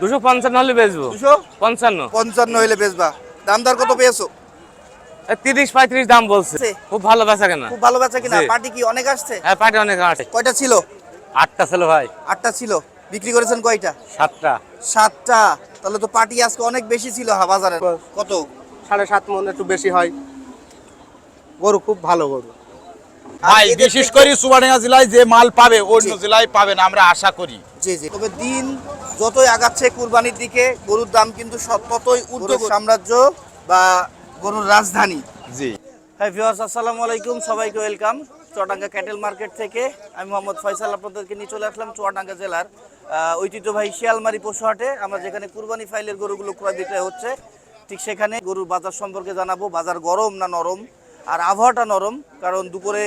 দুশো পঞ্চান্ন হলে বেচবো। দুশো? পঞ্চান্ন। পঞ্চান্ন হইলে বেচবা। দাম দর কত পেয়েছ? তিরিশ পঁয়ত্রিশ দাম বলছে। খুব ভালো বেচা কেনা। খুব ভালো বেচা কিনা। পার্টি কি অনেক আসছে? হ্যাঁ পাটি অনেক আছে কয়টা ছিল? আটটা ছিল ভাই। আটটা ছিল। বিক্রি করেছেন কয়টা? সাতটা। সাতটা। তাহলে তো পার্টি আজকে অনেক বেশি ছিল বাজারে। কত? সাড়ে সাত মন একটু বেশি হয়। গরু খুব ভালো গরু। ভাই বিশেষ করে সুবাডাঙ্গা জেলায় যে মাল পাবে অন্য জেলায় পাবে না আমরা আশা করি। জি জি। তবে দিন যতই আগাচ্ছে কুরবানির দিকে গরুর দাম কিন্তু ততই উদ্যোগ সাম্রাজ্য বা গরুর রাজধানী। জি। হ্যাঁ ভিউয়ার্স আসসালামু আলাইকুম। সবাইকে ওয়েলকাম চুয়াডাঙ্গা ক্যাটেল মার্কেট থেকে আমি মোহাম্মদ ফয়সাল আপনাদেরকে নিয়ে চলে আসলাম চুয়াডাঙ্গা জেলার ঐতিহ্যবাহী শিয়ালমারি পশুহাটে। আমরা যেখানে কুরবানি ফাইলের গরুগুলো ক্রয় বিক্রয় হচ্ছে ঠিক সেখানে গরুর বাজার সম্পর্কে জানাব। বাজার গরম না নরম? আর আবহাওয়াটা নরম, কারণ দুপুরে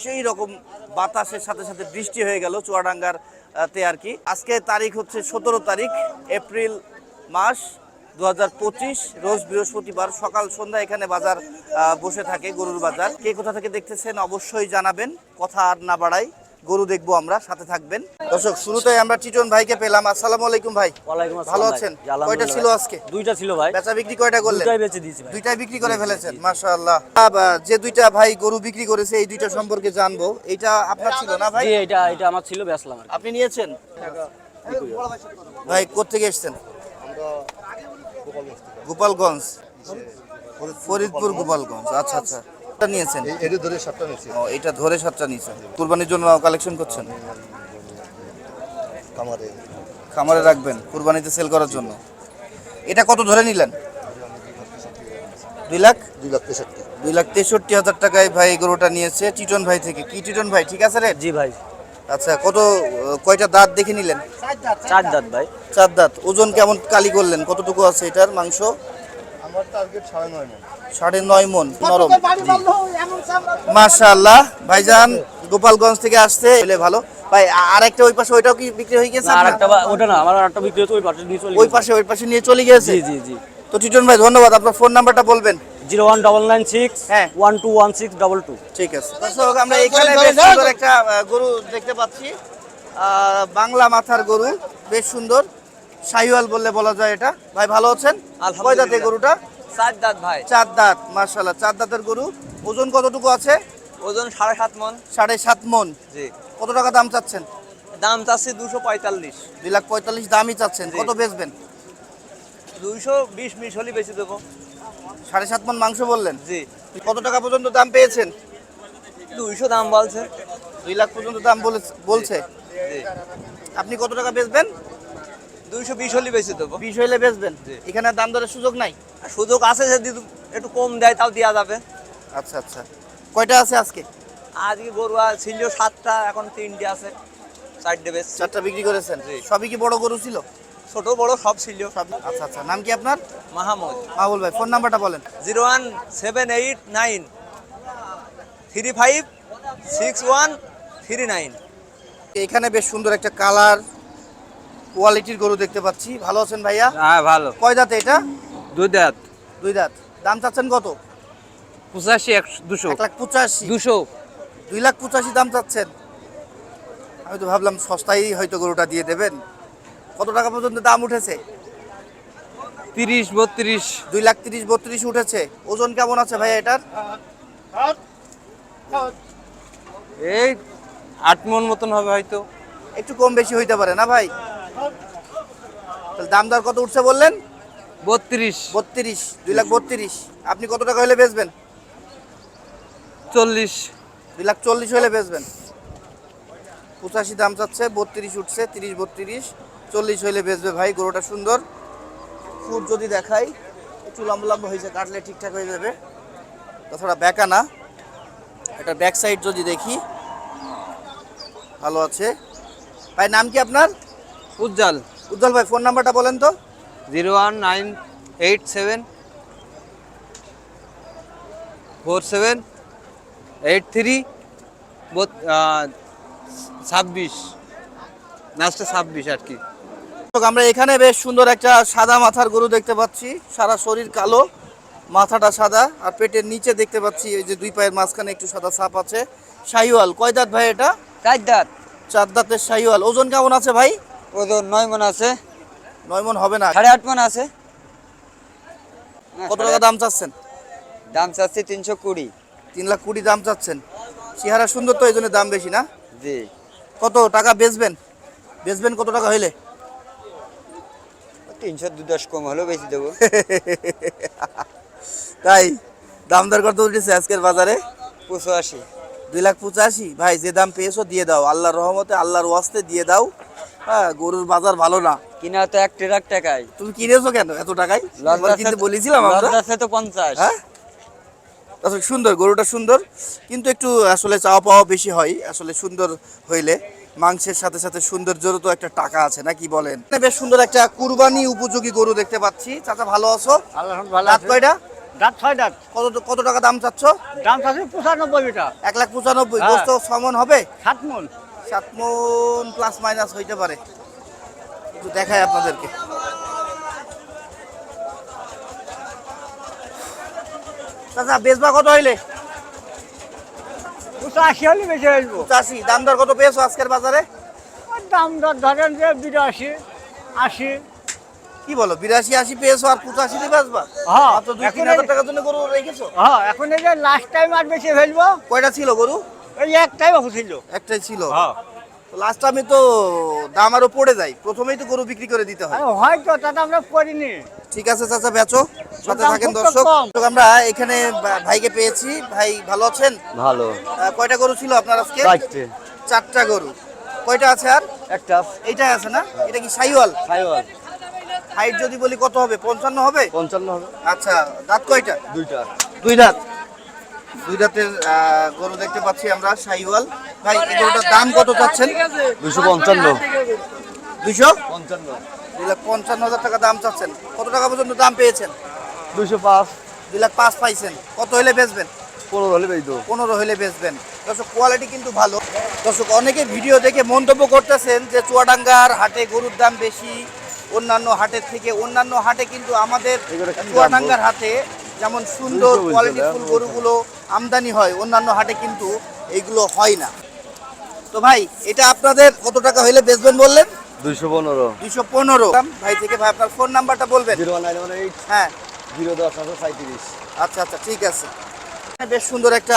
সেই রকম বাতাসের সাথে সাথে বৃষ্টি হয়ে গেল চুয়াডাঙ্গার তে আর কি। আজকে তারিখ হচ্ছে সতেরো তারিখ, এপ্রিল মাস দু হাজার পঁচিশ, রোজ বৃহস্পতিবার সকাল সন্ধ্যা এখানে বাজার বসে থাকে গরুর বাজার। কে কোথা থেকে দেখতেছেন অবশ্যই জানাবেন, কথা আর না বাড়াই। গরু দেখব আমরা সাথে থাকবেন। দর্শক শুরুতেই আমরা টিটন ভাইকে পেলাম। আসসালামু আলাইকুম ভাই। ভালো আছেন? কয়টা ছিল আজকে? দুইটা ছিল ভাই। বেচা বিক্রি কয়টা করলেন? দুইটাই বেচে দিয়েছি দুইটাই বিক্রি করে ফেলেছেন মাশাআল্লাহ। যে দুইটা ভাই গরু বিক্রি করেছে এই দুইটা সম্পর্কে জানব। এটা আপনার ছিল না ভাই? এটা এটা আমার ছিল বেচলাম আপনি নিয়েছেন? ভাই কোথেকে এসেছেন? গোপালগঞ্জ। ফরিদপুর গোপালগঞ্জ। আচ্ছা আচ্ছা। নিয়েছেন? এটা ধরে সাতটা নিয়েছি। ও এটা ধরে সাতটা নিয়েছেন। কুরবানির জন্য কালেকশন করছেন? কামারে খামারে রাখবেন কুরবানিতে সেল করার জন্য। এটা কত ধরে নিলেন? দুই লাখ? দুই লাখ তেষট্টি। দুই লাখ তেষট্টি হাজার টাকায় ভাই গরুটা নিয়েছে টিটন ভাই থেকে। কি টিটন ভাই ঠিক আছে রে? জি ভাই। আচ্ছা কত কয়টা দাঁত দেখে নিলেন? চার দাঁত ভাই। চার দাঁত। ওজন কেমন কালি করলেন? কতটুকু আছে এটার মাংস? সাড়ে নয় মন। মন নরম ভাইজান গোপালগঞ্জ থেকে আসছে এলে ভালো। ভাই আরেকটা ওই পাশে ওইটাও কি বিক্রি হয়ে গেছে না আর আপনার? একটা ওটা না আমার আরেকটা বিক্রি হচ্ছে ওই পাশে নিয়ে চলে ওই পাশে ওই পাশে নিয়ে চলে গেছে? জি জি জি। তো টিটন ভাই ধন্যবাদ আপনার ফোন নাম্বারটা বলবেন। Zero one double nine six হ্যাঁ। One two one six double two. ঠিক আছে। দর্শক আমরা এখানে বেশ সুন্দর একটা গরু দেখতে পাচ্ছি। আহ, বাংলা মাথার গরু বেশ সুন্দর। শাহিওয়াল বললে বলা যায় এটা। ভাই ভালো আছেন? কয় দাঁতে গরুটা? চার দাঁত ভাই। চার দাঁত মার্শাল্লাহ চার দাঁতের গরু। ওজন কতটুকু আছে? ওজন সাড়ে সাত মন। সাড়ে সাত মন। জি। কত টাকা দাম চাচ্ছেন? দাম চাচ্ছি দুশো পঁয়তাল্লিশ। দুই লাখ পঁয়তাল্লিশ দামই চাচ্ছেন। কত বেচবেন? দুইশো বিশ মিশ হলে বেশি দেবো। সাড়ে সাত মন মাংস বললেন? জি। কত টাকা পর্যন্ত দাম পেয়েছেন? দুইশো দাম বলছে। দুই লাখ পর্যন্ত দাম বলে- বলছে। আপনি কত টাকা বেচবেন? দুইশো বিশ হলে বেশি দেবো। বিশ হইলে বেচবেন। এখানে দাম দরের সুযোগ নাই? সুযোগ আছে যদি একটু কম দেয় তাও দেওয়া যাবে। আচ্ছা আচ্ছা। কয়টা আছে আজকে? আজকে গরু ছিল সাতটা এখন তিনটে আছে চারটে বেশ চারটা বিক্রি করেছেন? সবই কি বড় গরু ছিল? ছোট বড় সব ছিল। সব আচ্ছা আচ্ছা। নাম কি আপনার? মাহমুদ। মাহুল ভাই ফোন নাম্বারটা বলেন। Zero one seven eight nine three five six one three nine. এখানে বেশ সুন্দর একটা কালার কোয়ালিটির গরু দেখতে পাচ্ছি। ভালো আছেন ভাইয়া? হ্যাঁ ভালো। কয় দাঁতে এটা? দুই দাঁত। দুই দাঁত। দাম চাচ্ছেন কত? পঁচাশি একশো দুশো। এক লাখ পঁচাশি। দুশো। দুই লাখ পঁচাশি দাম চাচ্ছেন। আমি তো ভাবলাম সস্তায় হয়তো গরুটা দিয়ে দেবেন। কত টাকা পর্যন্ত দাম উঠেছে? তিরিশ বত্রিশ। দুই লাখ তিরিশ বত্রিশ উঠেছে। ওজন কেমন আছে ভাই এটার? এই আট মন মতন হবে হয়তো। একটু কম বেশি হইতে পারে না ভাই? তাহলে দাম দর কত উঠছে বললেন? বত্রিশ। বত্রিশ দুই লাখ বত্রিশ। আপনি কত টাকা হলে বেচবেন? চল্লিশ। দুই লাখ চল্লিশ হলে বেচবেন। পঁচাশি দাম চাচ্ছে বত্রিশ উঠছে তিরিশ বত্রিশ। চল্লিশ হইলে বেচবে ভাই গরুটা সুন্দর। ফুট যদি দেখাই একটু লম্বা লম্বা হয়েছে কাটলে ঠিকঠাক হয়ে যাবে। তাছাড়া ব্যাকা না। এটা ব্যাক সাইড যদি দেখি ভালো আছে। ভাই নাম কি আপনার? উজ্জ্বল। উজ্জ্বল ভাই ফোন নাম্বারটা বলেন তো। Zero one nine eight seven four seven eight three ছাব্বিশ। লাস্টে ছাব্বিশ আর কি। আমরা এখানে বেশ সুন্দর একটা সাদা মাথার গরু দেখতে পাচ্ছি। সারা শরীর কালো মাথাটা সাদা আর পেটের নিচে দেখতে পাচ্ছি এই যে দুই পায়ের মাঝখানে একটু সাদা ছাপ আছে। শাহিওয়াল কয় দাঁত ভাই এটা? চার দাঁত। চার দাঁতের শাহিওয়াল। ওজন কেমন আছে ভাই? ওজন নয় মন আছে। নয় মন হবে না। সাড়ে আট মন আছে। কত টাকা দাম চাচ্ছেন? দাম চাচ্ছি তিনশো কুড়ি। তিন লাখ কুড়ি দাম চাচ্ছেন। চেহারা সুন্দর তো এই জন্য দাম বেশি না? জি। কত টাকা বেচবেন? বেচবেন কত টাকা হইলে? তিনশো দু দশ কম হলেও বেশি দেবো। তাই দাম দর কত উঠেছে আজকের বাজারে? পঁচাশি। দুই লাখ পঁচাশি? ভাই যে দাম পেয়েছ দিয়ে দাও। আল্লাহর রহমতে আল্লাহর ওয়াস্তে দিয়ে দাও। হ্যাঁ গরুর বাজার ভালো না। কিনা তো এক ট্রাক টাকায়। তুমি কিনেছো কেন? এত টাকায়? কিনতে বলেছিলাম আমরা। তো পঞ্চাশ। হ্যাঁ? সুন্দর গরুটা সুন্দর। কিন্তু একটু আসলে চাওয়া পাওয়া বেশি হয় আসলে সুন্দর হইলে। মাংসের সাথে সাথে সৌন্দর্যেরও তো একটা টাকা আছে নাকি বলেন? বেশ সুন্দর একটা কুরবানি উপযোগী গরু দেখতে পাচ্ছি। চাচা ভালো আছো? দাঁত কয়টা? দাঁত ছয় দাঁত কত কত টাকা দাম চাচ্ছ? দাম চাচ্ছে পঁচানব্বই টাকা এক লাখ পঁচানব্বই। হ্যাঁ। গোস্ত সমন হবে? সাত মন। সাত মন প্লাস মাইনাস হইতে পারে। একটু দেখাই আপনাদেরকে। চাচা বেচবা কত হইলে? পঁচাশি হলে বেশি আসব। চাষি দাম দর কত পেয়েছ আজকের বাজারে? দাম দর ধরেন যে বিরাশি আশি। কি বলো বিরাশি আশি পেয়েছ আর পঁচাশি দিয়ে বেচবা? হ্যাঁ, দুই তিন হাজার টাকার জন্য গরু রেখেছো? হ্যাঁ এখন এই যে লাস্ট টাইম আর বেশি ফেলব কয়টা ছিল গরু? ওই একটাই ছিল। একটাই ছিল? হ্যাঁ। লাস্ট আমি তো দাম আরও পড়ে যায়। প্রথমেই তো গরু বিক্রি করে দিতে হয়। হয়তো তাতে আমরা করিনি। ঠিক আছে চাচা বেচো। সাথে থাকেন দর্শক। আমরা এখানে ভাইকে পেয়েছি। ভাই ভালো আছেন? ভালো। কয়টা গরু ছিল আপনার আজকে? চারটে। চারটা গরু। কয়টা আছে আর? একটা এইটাই আছে না? এটা কি সাইওয়াল? সাইওয়াল। হাইট যদি বলি কত হবে? পঞ্চান্ন হবে? পঞ্চান্ন হবে। আচ্ছা দাঁত কয়টা? দুইটা। দুই দাঁত। দুই দাঁতের আহ, গরু দেখতে পাচ্ছি আমরা সাইওয়াল ভাই এই গরুটার দাম কত চাচ্ছেন? দুশো পঞ্চান্ন। পঞ্চান্ন। দুই লাখ পঞ্চান্ন হাজার টাকা দাম চাচ্ছেন। কত টাকা পর্যন্ত দাম পেয়েছেন? দুশো পাঁচ। দুই লাখ পাঁচ পাইছেন। কত হলে বেচবেন? পনেরো হলে পনেরো হলে বেচবেন। দর্শক কোয়ালিটি কিন্তু ভালো। দর্শক অনেকে ভিডিও দেখে মন্তব্য করতেছেন যে চুয়াডাঙ্গার হাটে গরুর দাম বেশি অন্যান্য হাটের থেকে। অন্যান্য হাটে কিন্তু আমাদের চুয়াডাঙ্গার হাটে যেমন সুন্দর বলছে কোয়ালিটিফুল গরুগুলো আমদানি হয় অন্যান্য হাটে কিন্তু এইগুলো হয় না। তো ভাই এটা আপনাদের কত টাকা হইলে বেচবেন বললেন? দুইশো পনেরো। দুইশো পনেরো ভাই থেকে ভাই আপনার ফোন নাম্বারটা বলবেন? জিরো নাইন ওয়ান এইট হ্যাঁ। জিরো দশ নশো সাঁত্রিশ আচ্ছা আচ্ছা ঠিক আছে। বেশ সুন্দর একটা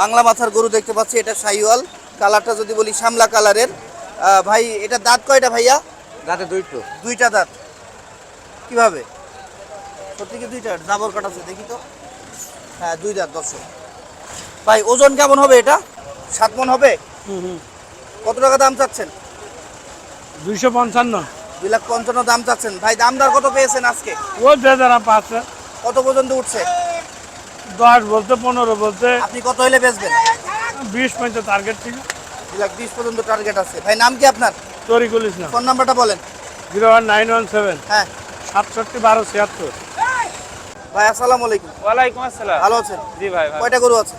বাংলা মাথার গরু দেখতে পাচ্ছি এটা সাইওয়াল কালারটা যদি বলি শ্যামলা কালারের। ভাই এটা দাঁত কয়টা ভাইয়া? দাঁতে দুইটো। দুইটা দাঁত। কীভাবে? সত্যি কি দুইটা জাবর কাটাছে দেখি তো। হ্যাঁ দুই দাঁত দর্শক। ভাই ওজন কেমন হবে এটা? সাত মন হবে? কত টাকা দাম চাচ্ছেন? দুইশো পঞ্চান্ন। দুই লাখ পঞ্চান্ন দাম চাচ্ছেন। ভাই দামদার কত পেয়েছেন আজকে? ও যে যারা পাচ্ছে। কত পর্যন্ত উঠছে? দশ বলতে পনেরো বলতে। আপনি কত হইলে বেচবেন? বিশ পর্যন্ত টার্গেট ছিল। দুই লাখ বিশ পর্যন্ত টার্গেট আছে। ভাই নাম কি আপনার? তরিকুল ইসলাম। ফোন নাম্বারটা বলেন। Zero one nine one seven. হ্যাঁ। সাতষট্টি বারো ছিয়াত্তর। ভাই আসসালামু আলাইকুম। ওয়ালাইকুম আসসালাম। ভালো আছেন? জি ভাই কয়টা গরু আছে?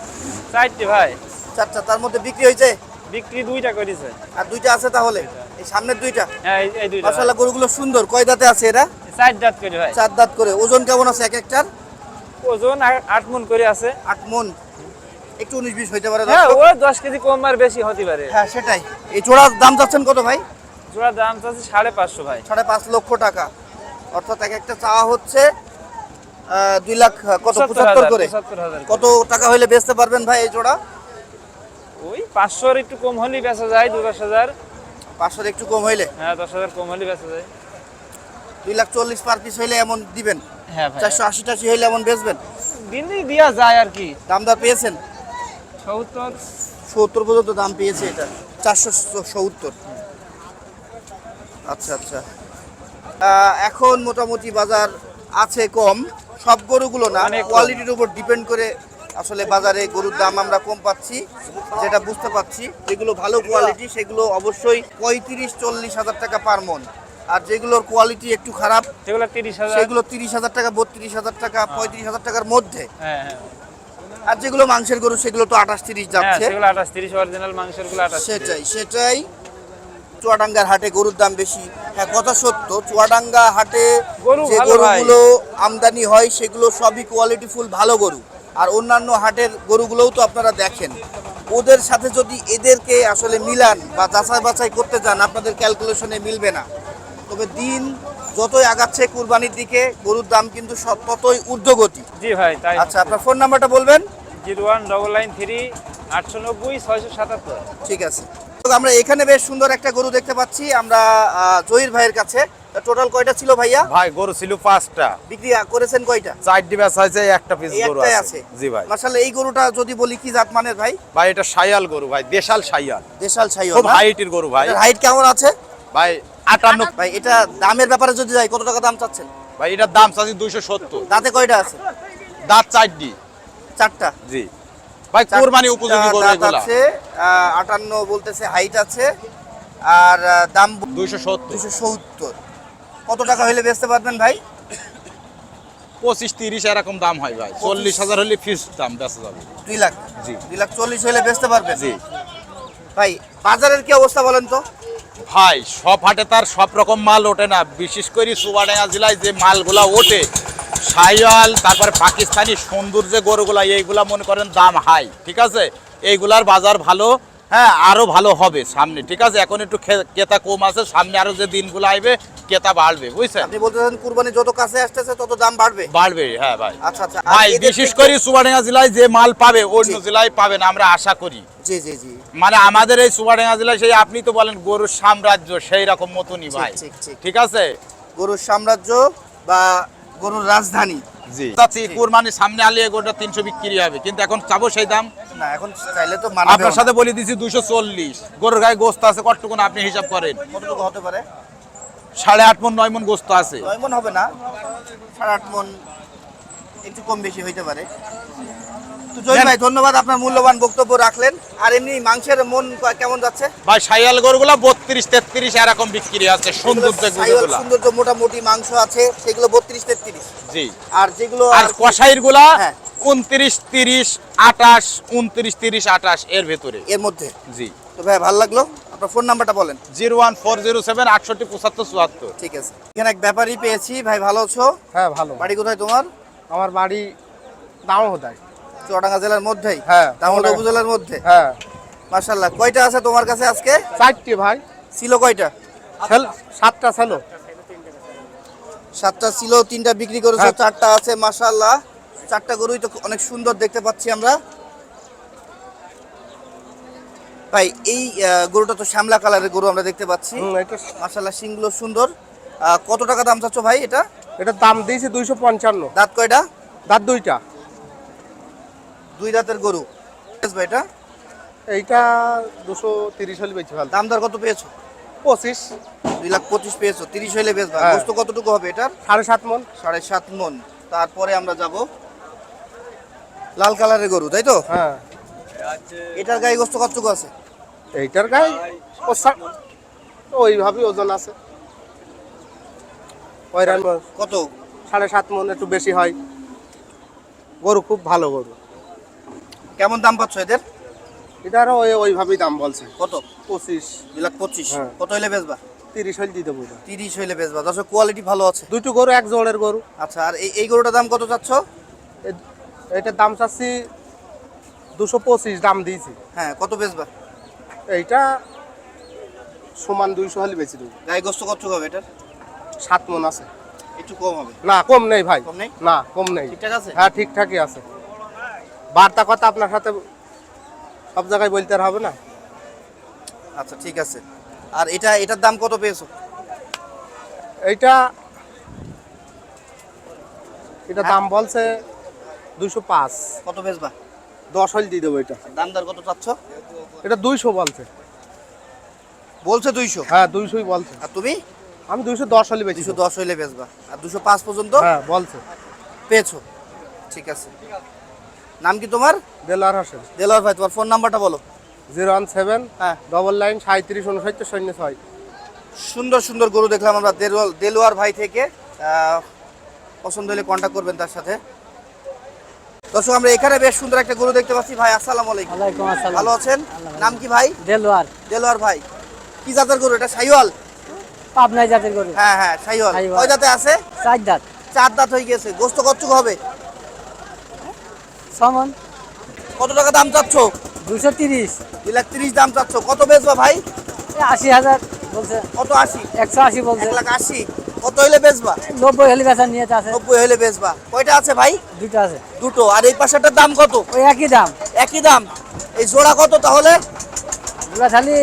চারটি ভাই। চারটা তার মধ্যে বিক্রি হয়েছে? বিক্রি দুইটা করেছে। আর দুইটা আছে তাহলে? এই সামনের দুইটা? হ্যাঁ এই- দুইটা মাশাআল্লাহ গরুগুলো সুন্দর। কয় দাঁতে আছে এরা? চার দাঁত করে ভাই। চার দাঁত করে। ওজন কেমন আছে এক একটার? ওজন আট মন করে আছে। আট মন। একটু উনিশ বিশ হইতে পারে হ্যাঁ ও দশ কেজি কম আর বেশি হতে পারে। হ্যাঁ সেটাই। এই জোড়ার দাম যাচ্ছেন কত ভাই? জোড়া দাম চাচ্ছে সাড়ে পাঁচশো ভাই। সাড়ে পাঁচ লক্ষ টাকা। অর্থাৎ এক একটা চাওয়া হচ্ছে দুই লাখ কত? পঁচাত্তর করে। কত টাকা হইলে বেচতে পারবেন ভাই এই জোড়া? ওই পাঁচশোর একটু কম হলেই বেচা যায় দু দশ হাজার। পাঁচশোর একটু কম হইলে? হ্যাঁ দশ হাজার কম হলেই বেচা যায়। দুই লাখ চল্লিশ পার পিস হইলে এমন দিবেন? হ্যাঁ চারশো আশি টাশি হইলে এমন বেচবেন? দিনই দিয়া যায় আর কি। দামদার পেয়েছেন? সত্তর। সত্তর পর্যন্ত দাম পেয়েছে এটা। চারশো সত্তর। আচ্ছা আচ্ছা। এখন মোটামুটি বাজার আছে কম। সব গরুগুলো না কোয়ালিটির উপর ডিপেন্ড করে আসলে বাজারে গরুর দাম আমরা কম পাচ্ছি যেটা বুঝতে পারছি। যেগুলো ভালো কোয়ালিটি সেগুলো অবশ্যই পঁয়ত্রিশ চল্লিশ হাজার টাকা পার মন। আর যেগুলোর কোয়ালিটি একটু খারাপ সেগুলো তিরিশ হাজার। সেগুলো তিরিশ হাজার টাকা বত্রিশ হাজার টাকা পঁয়ত্রিশ হাজার টাকার মধ্যে। হ্যাঁ হ্যাঁ। আর যেগুলো মাংসের গরু সেগুলো তো আঠাশ তিরিশ হ্যাঁ যাচ্ছে সেটাই সেটাই। চুয়াডাঙ্গার হাটে গরুর দাম বেশি। হ্যাঁ কথা সত্য চুয়াডাঙ্গা হাটে যে গরুগুলো আমদানি হয় সেগুলো সবই কোয়ালিটি ফুল ভালো গরু। আর অন্যান্য হাটের গরুগুলোও তো আপনারা দেখেন। ওদের সাথে যদি এদেরকে আসলে মিলান বা যাচাই বাছাই করতে যান আপনাদের ক্যালকুলেশনে মিলবে না। তবে দিন যতই আগাচ্ছে কুরবানির দিকে গরুর দাম কিন্তু সব ততই ঊর্ধ্বগতি। জি ভাই তাই। আচ্ছা আপনার ফোন নাম্বারটা বলবেন? Zero one double nine three আটশো নব্বই ছয়শো সাতাত্তর। ঠিক আছে। আমরা এখানে বেশ সুন্দর একটা গরু দেখতে পাচ্ছি। আমরা জহির ভাইয়ের কাছে। টোটাল কয়টা ছিল ভাইয়া? ভাই গরু ছিল পাঁচটা। বিক্রি করেছেন কয়টা? চারটি ব্যাস হয়েছে একটা পিস গরু আছে। জি ভাই। মাশাআল্লাহ এই গরুটা যদি বলি কি জাত মানের ভাই? ভাই এটা সাইয়াল গরু ভাই দেশাল সাইয়াল দেশাল ছাই খুব হাইটের গরু ভাই। হাইট কেমন আছে? ভাই আটান্ন ভাই এটা দামের ব্যাপারে যদি যাই কত টাকা দাম চাচ্ছেন? ভাই এটার দাম চাচ্ছি দুইশো সত্তর। দাঁতে কয়টা আছে? দাঁত চারটি। চারটা? জি। ভাই কোরবানি উপযোগী গরু এগুলা? আছে আহ, আটান্ন বলতেছে হাইট আছে আর দাম দুইশো সত্তর। দুশো সত্তর। কত টাকা হলে বেচতে পারবেন ভাই? পঁচিশ তিরিশ এরকম দাম হয় ভাই। চল্লিশ হাজার হলে ফিস দাম বেঁচে যাবে। দুই লাখ। জি। দুই লাখ চল্লিশ হলে বেচতে পারবেন? জি। ভাই বাজারের কি অবস্থা বলেন তো? ভাই সব হাটে তার সব রকম মাল ওঠে না। বিশেষ করে সুবাডাঙ্গা জেলায় যে মালগুলা ওঠে সাইয়াল তারপরে পাকিস্তানি সুন্দর যে গরুগুলা এইগুলা মনে করেন দাম হাই ঠিক আছে? এইগুলার বাজার ভালো হ্যাঁ আরও ভালো হবে সামনে ঠিক আছে? এখন একটু ক্রেতা কম আছে সামনে আরও যে দিনগুলো আসবে ক্রেতা বাড়বে বুঝছেন? আপনি বলতেছেন কুরবানি যত কাছে আসতেছে তত দাম বাড়বে? বাড়বে হ্যাঁ ভাই। আচ্ছা আচ্ছা ভাই বিশেষ করে সুবাডাঙ্গা জেলায় যে মাল পাবে অন্য জেলায় পাবে না আমরা আশা করি। জি জি জি। মানে আমাদের এই সুবাডাঙ্গা জেলায় সেই আপনি তো বলেন গরুর সাম্রাজ্য সেই রকম মতনই ভাই। ঠিক আছে? গরুর সাম্রাজ্য বা গরুর রাজধানী। জি। চাচ্ছি কুরবানির সামনে তিনশো বিক্রি হবে। কিন্তু এখন চাবো সেই দাম? না এখন চাইলে তো আপনার সাথে বলে দিছি দুশো চল্লিশ। গরুর গায়ে গোস্ত আছে কতটুকুন আপনি হিসাব করেন? কতটুকু হতে পারে? সাড়ে আট মন নয় মন গোস্ত আছে। নয় মন হবে না। সাড়ে আট মন একটু কম বেশি হইতে পারে। তো জয় ভাই ধন্যবাদ আপনার মূল্যবান বক্তব্য রাখলেন। আর এমনি মাংসের মন কেমন যাচ্ছে? ভাই সাইয়াল গরুগুলা বত্রিশ তেত্রিশ এরকম বিক্রি আছে সৌন্দর্য সৌন্দর্য মোটামুটি মাংস আছে সেগুলো বত্রিশ তেত্রিশ। জি। আর যেগুলো আর কষাইরগুলা হ্যাঁ। উনত্রিশ তিরিশ আঠাশ উনত্রিশ তিরিশ আঠাশ এর ভেতরে। এর মধ্যে? জি। তো ভাই ভালো লাগল? আপনার ফোন নাম্বারটা বলেন। Zero one four zero seven আটষট্টি পঁচাত্তর চুয়াত্তর। ঠিক আছে। এখানে এক ব্যাপারই পেয়েছি। ভাই ভালো আছো? হ্যাঁ ভালো। বাড়ি কোথায় তোমার? আমার বাড়ি দামোহদায় চুয়াডাঙ্গা জেলার মধ্যেই? হ্যাঁ। দামোদর উপজেলার মধ্যে? হ্যাঁ। মাশাল্লাহ কয়টা আছে তোমার কাছে আজকে? চারটি ভাই। ছিল কয়টা? সাতটা ছিল। সাতটা ছিল তিনটা বিক্রি করেছ হ্যাঁ। চারটা আছে মাশাল্লাহ চারটা গরুই তো অনেক সুন্দর দেখতে পাচ্ছি আমরা। ভাই এই গরুটা তো শ্যামলা কালারের গরু আমরা দেখতে পাচ্ছি। এটা মাশাল্লাহ সিংগুলো সুন্দর। কত টাকা দাম চাচ্ছ ভাই এটা? এটার দাম দিয়েছে দুইশো পঞ্চান্ন। দাঁত কয়টা? দাঁত দুইটা। দুই দাঁতের গরু। ভাই এটা? এইটা দুশো তিরিশ হলে বেশি ভালো দাম দর কত পেয়েছ? পঁচিশ। দুই লাখ পঁচিশ পেয়েছ তিরিশ হলে বেশ ভালো গোস্ত কতটুকু হবে এটার? সাড়ে সাত মন। সাড়ে সাত মন। তারপরে আমরা যাব লাল কালারের গরু তাই তো? হ্যাঁ। এটার গায়ে গোস্ত কতটুকু আছে? এইটার গায়ে ও সা- ওইভাবেই ওজন আছে। কত? সাড়ে সাত মন একটু বেশি হয়। গরু খুব ভালো গরু। কেমন দাম পাচ্ছ এদের? এটারও ওই ওইভাবেই দাম বলছে। কত? পঁচিশ। দুই লাখ পঁচিশ। হ্যাঁ। কত হইলে বেচবা? তিরিশ হলে দিয়ে দেবো। তিরিশ হইলে বেচবা। দর্শক কোয়ালিটি ভালো আছে। দুটো গরু এক জোড়ের গরু। আচ্ছা আর এই এই গরুটার দাম কত চাচ্ছ? এটার দাম চাচ্ছি দুশো পঁচিশ দাম দিয়েছি। হ্যাঁ কত বেচবা? এইটা সমান দুইশো হলে বেশি দেবো। গায়ে গোস্ত কতটুকু হবে এটার? সাত মন আছে। একটু কম হবে। না কম নেই ভাই। কম নেই? না কম নেই। ঠিকঠাক আছে? হ্যাঁ ঠিকঠাকই আছে। বার্তা কথা আপনার সাথে সব জায়গায় বলতে আর হবে না? আচ্ছা ঠিক আছে। আর এটা এটার দাম কত পেয়েছ? এইটা এটা দাম বলছে দুইশো পাঁচ। কত বেচবা? দশ হল দিয়ে দেবো এটা। দাম দর কত চাচ্ছ? এটা দুইশো বলছে। বলছে দুইশো? হ্যাঁ দুইশোই বলছে। আর তুমি? আমি দুইশো দশ হলে বেশি দুশো দশ হইলে বেচবা। আর দুশো পাঁচ পর্যন্ত? হ্যাঁ বলছে। পেয়েছ। ঠিক আছে। নাম কি তোমার? দেলার হোসেন। দেলোয়ার ভাই তোমার ফোন নাম্বারটা বলো। জিরো ওয়ান সেভেন হ্যাঁ। ডবল নাইন সাঁত্রিশ উনসত্তর শূন্য ছয়। সুন্দর সুন্দর গরু দেখলাম আমরা দেলোয়ার দেলোয়ার ভাই থেকে। পছন্দ হলে কন্ট্যাক্ট করবেন তার সাথে। দর্শক আমরা এখানে বেশ সুন্দর একটা গরু দেখতে পাচ্ছি। ভাই আসসালামু আলাইকুম। ওয়ালাইকুম আসসালাম। ভালো আছেন? নাম কি ভাই? দেলোয়ার দেলোয়ার ভাই। কি জাতের গরু এটা? সাইওয়াল? পাবনাই জাতের গরু। হ্যাঁ হ্যাঁ সাইওয়াল। সাইওয়াল। কয় জাতে আছে? চার দাঁত। চার দাঁত হয়ে গেছে। গোস্ত কতটুকু হবে? সমন। কত টাকা দাম চাচ্ছ? দুশো তিরিশ। দুই লাখ তিরিশ দাম চাচ্ছ। কত বেচবা ভাই? আশি হাজার বলছে। কত আশি? একশো আশি বলছে। এক লাখ আশি। কত হইলে বেচবা? নব্বই হলে বেচা নিয়ে আছে নব্বই হইলে বেচবা। কয়টা আছে ভাই? দুটো আছে। দুটো। আর এই পাশেরটার দাম কত? ওই একই দাম। একই দাম। এই জোড়া কত তাহলে? দুটা খালি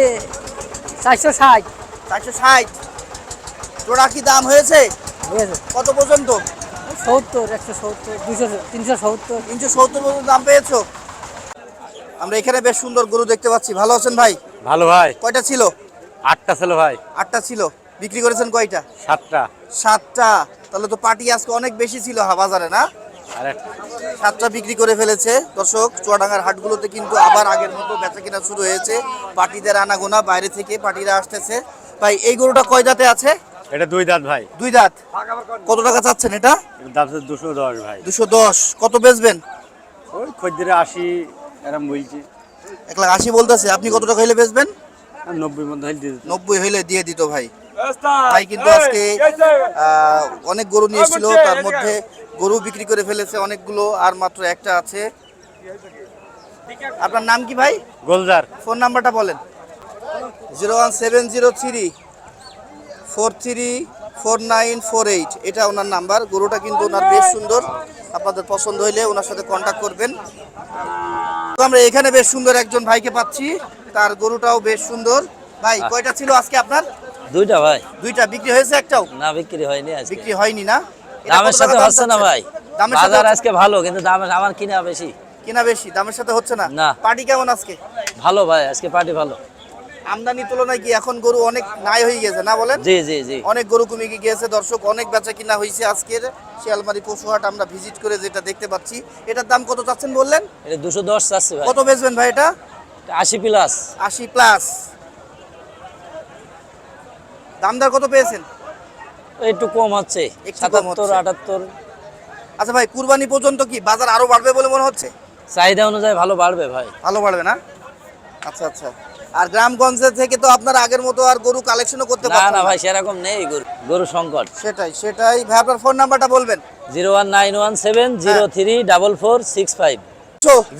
চারশো ষাট। চারশো ষাট। জোড়া কি দাম হয়েছে? হয়েছে। কত পর্যন্ত? সত্তর একশো সত্তর দুশো তিনশো সত্তর। তিনশো সত্তর পর্যন্ত দাম পেয়েছ? আমরা এখানে বেশ সুন্দর গরু দেখতে পাচ্ছি। ভালো আছেন ভাই? ভালো ভাই। কয়টা ছিল? আটটা ছিল ভাই। আটটা ছিল। বিক্রি করেছেন কয়টা? সাতটা। সাতটা। তাহলে তো পার্টি আজকে অনেক বেশি ছিল হা বাজারে না? আর। সাতটা বিক্রি করে ফেলেছে। দর্শক চুয়াডাঙ্গার হাটগুলোতে কিন্তু আবার আগের মতো বেচা কেনা শুরু হয়েছে। পার্টিদের আনাগোনা বাইরে থেকে পার্টিরা আসতেছে। ভাই এই গরুটা কয় দাঁতে আছে? এটা দুই দাঁত ভাই। দুই দাঁত। কত টাকা চাচ্ছেন এটা? দাম দুশো দশ ভাই। দুশো দশ। কত বেচবেন? ওই খদ্দিরে আশি এরম বলছি। এক লাখ আশি বলতেছে। আপনি কত টাকা হইলে বেচবেন? নব্বই মধ্যে হইলে দিয়ে নব্বই হইলে দিয়ে দিত ভাই। ভাই কিন্তু আজকে অনেক গরু নিয়ে এসেছিল। তার মধ্যে গরু বিক্রি করে ফেলেছে অনেকগুলো। আর মাত্র একটা আছে। আপনার নাম কি ভাই? গোলজার। ফোন নাম্বারটা বলেন। Zero one seven zero three. Four three four nine four eight. এটা ওনার নাম্বার। গরুটা কিন্তু ওনার বেশ সুন্দর। আপনাদের পছন্দ হইলে ওনার সাথে কন্ট্যাক্ট করবেন। তো আমরা এখানে বেশ সুন্দর একজন ভাইকে পাচ্ছি। তার গরুটাও বেশ সুন্দর। ভাই কয়টা ছিল আজকে আপনার? দুইটা ভাই। দুইটা। বিক্রি হয়েছে একটাও? না বিক্রি হয়নি আজকে। বিক্রি হয়নি না? দামের সাথে হচ্ছে না ভাই। দামের সাথে আজকে ভালো কিন্তু দামের আমার কিনা বেশি। কিনা বেশি দামের সাথে হচ্ছে না? না। পার্টি কেমন আজকে? ভালো ভাই আজকে পার্টি ভালো। আমদানি তুলনায় কি এখন গরু অনেক নাই হয়ে গেছে না বলেন? জি জি জি। অনেক গরু কমে গিয়েছে দর্শক অনেক বেচা কিনা হয়েছে আজকের শিয়ালমারি পশুহাট আমরা ভিজিট করে যেটা দেখতে পাচ্ছি। এটার দাম কত চাচ্ছেন বললেন? এটা দুশো দশ চাচ্ছে ভাই। কত বেচবেন ভাই এটা? আশি প্লাস আশি প্লাস দামদার কত পেয়েছেন? একটু কম হচ্ছে সাতাত্তর আটাত্তর। আচ্ছা ভাই কুরবানি পর্যন্ত কি বাজার আরও বাড়বে বলে মনে হচ্ছে? চাহিদা অনুযায়ী ভালো বাড়বে ভাই। ভালো বাড়বে না? আচ্ছা আচ্ছা। আর গ্রামগঞ্জের থেকে তো আপনার আগের মতো আর গরু কালেকশনও করতে না পারছেন না না। ভাই সেরকম নেই গরু গরু সংকট। সেটাই সেটাই। ভাই আপনার ফোন নাম্বারটা বলবেন। Zero one nine one seven zero three double four six five.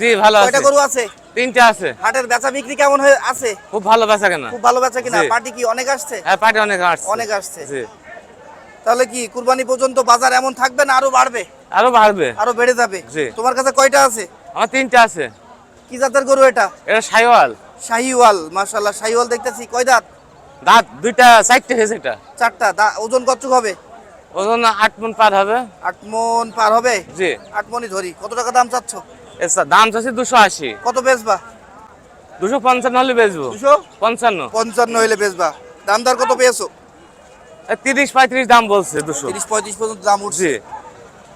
জি ভালো কয়টা আছে। গরু আছে? তিনটা আছে। হাটের বেচা বিক্রি কেমন হয়ে আছে? খুব ভালো বেচা কেনা। খুব ভালো বেচা কিনা। পার্টি কি অনেক আসছে? হ্যাঁ পার্টি অনেক আসছে। অনেক আসছে। জি। তাহলে কি কুরবানি পর্যন্ত বাজার এমন থাকবে না আরও বাড়বে? আরও বাড়বে। আরও বেড়ে যাবে? জি। তোমার কাছে কয়টা আছে? আমার তিনটা আছে। কি জাতের গরু এটা? এটা সাইওয়াল। শাহিওয়াল মাশাল্লাহ শাহিওয়াল দেখতেছি। কয় দাঁত? দাঁত দুইটা চারটে হয়েছে এটা। চারটা। দা- ওজন কতটুক হবে? ওজন আট মন পার হবে। আট মন পার হবে? জি। আট মনই ধরি। কত টাকা দাম চাচ্ছ? দাম চাচ্ছি দুশো আশি। কত বেচবা? দুশো পঞ্চান্ন হলে বেচবো। দুশো? পঞ্চান্ন। পঞ্চান্ন হইলে বেচবা। দাম দর কত পেয়েছ? তিরিশ পঁয়ত্রিশ দাম বলছে দুশো। তিরিশ পঁয়ত্রিশ পর্যন্ত দাম উঠছে।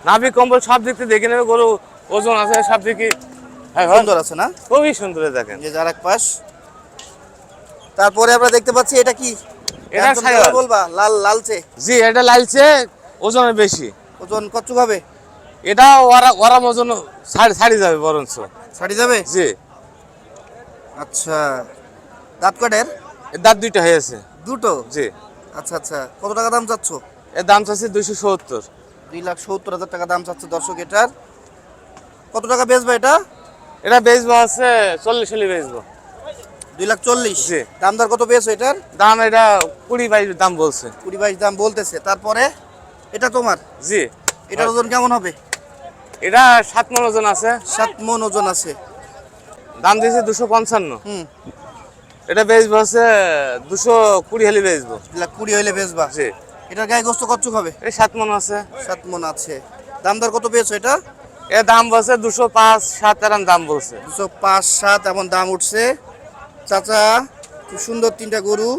নাভি কম্বল সব দিক থেকে দেখে নেবে গরু ওজন আছে সব দিকে সুন্দর আছে না? খুবই সুন্দর দেখেন। যে যার এক পাশ। তারপরে আমরা দেখতে পাচ্ছি এটা কি? এটা একদম বলবা লাল লালচে। জি এটা লালছে ওজনে বেশি। ওজন কতটুক হবে? এটা ওরা ওরা ওজন ছাড়ি যাবে বরঞ্চ। ছাড়ি যাবে? জি। আচ্ছা। দাঁত কাটের দাঁত দুইটা হয়েছে দুটো? জি। আচ্ছা আচ্ছা। কত টাকা দাম চাচ্ছ? এর দাম চাচ্ছি দুইশো সত্তর। দুই লাখ সত্তর হাজার টাকা দাম চাচ্ছে দর্শক এটার। কত টাকা বেচবা এটা? এটা বেচবো আছে চল্লিশ হলে বেচবো। দুই লাখ চল্লিশ। জি। দাম দর কত পেয়েছ এটার? দাম এটা কুড়ি বাইশ দাম বলছে। কুড়ি বাইশ দাম বলতেছে। তারপরে? এটা তোমার? জি। এটার ওজন কেমন হবে? এটা সাত মন ওজন আছে। সাত মন ওজন আছে। দাম দিয়েছে দুশো পঞ্চান্ন। হুম। এটা বেচবো হচ্ছে দুশো কুড়ি হলে বেচবো। লাখ কুড়ি হইলে বেচবা। জি। এটার গায়ে গোস্ত কচ্ছুক হবে? এই সাত মন আছে। সাত মন আছে। দাম দর কত পেয়েছ এটা? এর দাম বলছে দুশো পাঁচ সাত এরম দাম বলছে। দুশো পাঁচ সাত এমন দাম উঠছে। চাচা খুব সুন্দর তিনটা গরু।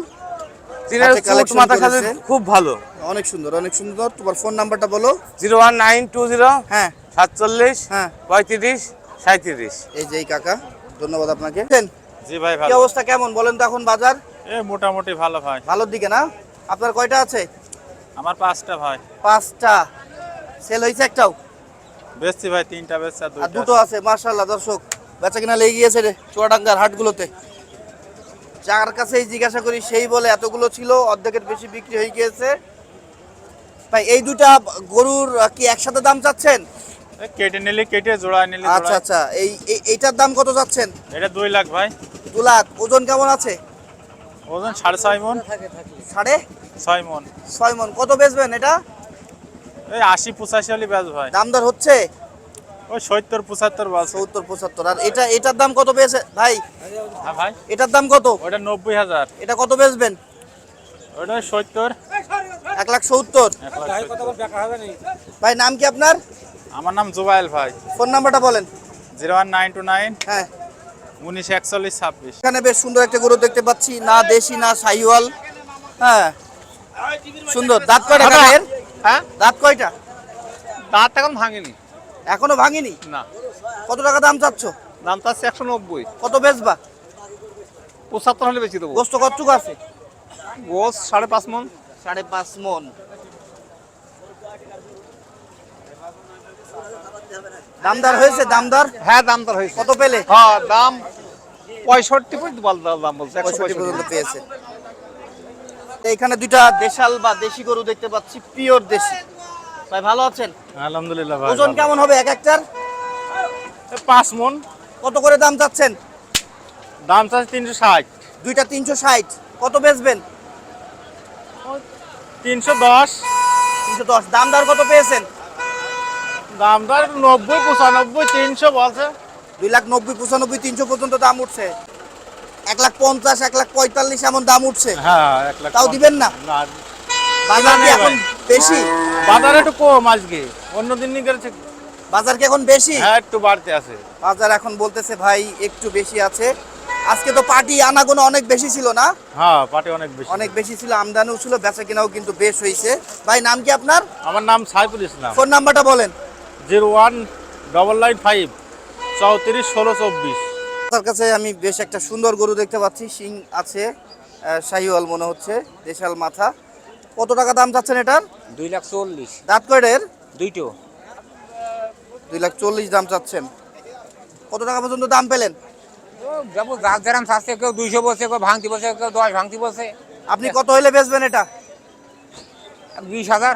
খুব ভালো। অনেক সুন্দর অনেক সুন্দর। তোমার ফোন নাম্বারটা বলো। Zero one nine two zero হ্যাঁ। সাতচল্লিশ হ্যাঁ। পঁয়ত্রিশ সাঁত্রিশ এই যে এই কাকা ধন্যবাদ আপনাকে। জি ভাই কি অবস্থা কেমন? বলেন তো এখন বাজার। এ মোটামুটি ভালো ভাই। ভালোর দিকে না? আপনার কয়টা আছে? আমার পাঁচটা ভাই। পাঁচটা। সেল হয়েছে একটাও? বেচছি ভাই তিনটা বেচছি আর দুটো আছে মার্শাল্লাহ দর্শক। বেচা কিনা লেগে গিয়েছে রে চুয়াডাঙ্গার হাটগুলোতে। যার কাছেই জিজ্ঞাসা করি সেই বলে এতগুলো ছিল অর্ধেকের বেশি বিক্রি হয়ে গিয়েছে। ভাই এই দুটা গরুর কি একসাথে দাম চাচ্ছেন? কেটে নিলে কেটে জোড়া নিলে আচ্ছা আচ্ছা এই এই- এইটার দাম কত চাচ্ছেন? এটা দুই লাখ ভাই। দু লাখ ওজন কেমন আছে? ওজন সাড়ে ছয় মন। সাড়ে? ছয় মন। ছয় মন কত বেচবেন এটা? এই আশি পঁচাশি হলে বেচ ভাই। দাম দর হচ্ছে? ওই সত্তর পঁচাত্তর বাস সত্তর পঁচাত্তর। আর এটা এটার দাম কত পেয়েছে? ভাই হ্যাঁ ভাই। এটার দাম কত? ওটা নব্বই হাজার। এটা কত বেচবেন? ওটা সত্তর। এক লাখ সত্তর। ভাই নাম কি আপনার? আমার নাম জুবাইল ভাই। ফোন নাম্বারটা বলেন। Zero one nine two nine হ্যাঁ। উনিশ একচল্লিশ ছাব্বিশ। এখানে বেশ সুন্দর একটা গরু দেখতে পাচ্ছি না দেশি না সাইওয়াল। হ্যাঁ। সুন্দর। দাঁত কয়টা এর? হ্যাঁ? দাঁত কয়টা? দাঁত এখন ভাঙেনি। এখনও ভাঙিনি? না। কত টাকা দাম চাচ্ছ? দাম তো একশো নব্বই। কত বেচবা? পঁচাত্তর হলে বেশি দেবো। গোস্ত কতটুকু আছে? গোস সাড়ে পাঁচ মন। সাড়ে পাঁচ মন। দামদার হয়েছে? দামদার? হ্যাঁ দাম দর হয়েছে। কত পেলে? হ্যাঁ দাম পঁয়ষট্টি পর্যন্ত বল দাম বলছে পঁয়ষট্টি পর্যন্ত পেয়েছে। এইখানে দুইটা দেশাল বা দেশি গরু দেখতে পাচ্ছি পিওর দেশি। ভাই ভালো আছেন? আলহামদুলিল্লাহ ভাই ওজন কেমন হবে এক একটার? পাঁচ মন। কত করে দাম চাচ্ছেন? দাম চাচ্ছে তিনশো ষাট। দুইটা তিনশো ষাট। কত বেচবেন? তিনশো দশ। তিনশো দশ। দাম দর কত পেয়েছেন? দাম দর নব্বই পঁচানব্বই তিনশো বলছে। দুই লাখ নব্বই পঁচানব্বই তিনশো পর্যন্ত দাম উঠছে। এক লাখ পঞ্চাশ এক লাখ পঁয়তাল্লিশ এমন দাম উঠছে। হ্যাঁ এক লাখ তাও দিবেন না? বাজার কি এখন বেশি? বাজার একটু কম আজকে। অন্য দিন গেছে বাজার কি এখন বেশি? হ্যাঁ একটু বাড়তে আছে। বাজার এখন বলতেছে ভাই একটু বেশি আছে। আজকে তো পার্টি আনাগোনা অনেক বেশি ছিল না? হ্যাঁ পাটি অনেক বেশি। অনেক বেশি ছিল আমদানিও ছিল বেচা কেনাও কিন্তু বেশ হয়েছে ভাই নাম কি আপনার? আমার নাম সাইফুল ইসলাম। ফোন নাম্বারটা বলেন। Zero one double nine five চৌত্রিশ ষোলো চব্বিশ। তার কাছে আমি বেশ একটা সুন্দর গরু দেখতে পাচ্ছি। শিং আছে শাহিওয়াল মনে হচ্ছে দেশাল মাথা। কত টাকা দাম চাচ্ছেন এটার? দুই লাখ চল্লিশ। দাঁত কয়টের? দুইটো। দুই লাখ চল্লিশ দাম চাচ্ছেন। কত টাকা পর্যন্ত দাম পেলেন? যাব যেরাম চাচ্ছে কেউ দুইশো বলছে কেউ ভাঙতি বলছে কেউ দশ ভাঙতি বলছে। আপনি কত হলে বেচবেন এটা? বিশ হাজার।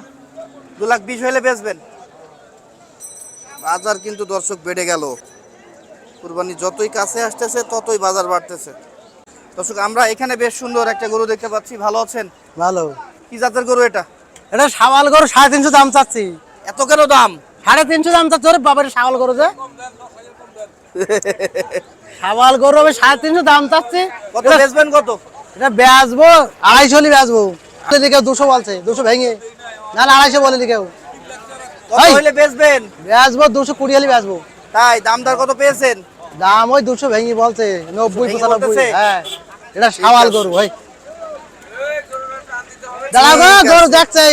দু লাখ বিশ হলে বেচবেন। বাজার কিন্তু দর্শক বেড়ে গেল। কুরবানি যতই কাছে আসতেছে ততই বাজার বাড়তেছে। দর্শক আমরা এখানে বেশ সুন্দর একটা গরু দেখতে পাচ্ছি। ভালো আছেন? ভালো। কি জাতের গরু এটা? এটা সাওয়াল গরু সাড়ে তিনশো দাম চাচ্ছি। এত কেন দাম? সাড়ে তিনশো দাম চাচ্ছি ওরে বাবার সাওয়াল গরু যে। সাওয়াল গরু হবে সাড়ে তিনশো দাম চাচ্ছি। কত বেচবেন কত? এটা বেচবো আড়াইশো হলে বেচবো। কেউ দুশো বলছে দুশো ভেঙে। নাহলে আড়াইশো বলে কেউ। কত এই। হলে বেচবেন? বেচবো দুশো কুড়ি হলে বেচবো। তাই দাম দর কত পেয়েছেন? দাম ওই দুশো ভেঙে বলছে নব্বই পঁচানব্বই? হ্যাঁ এটা সাওয়াল গরু ভাই। দাঁড়াবো গরু দেখছে।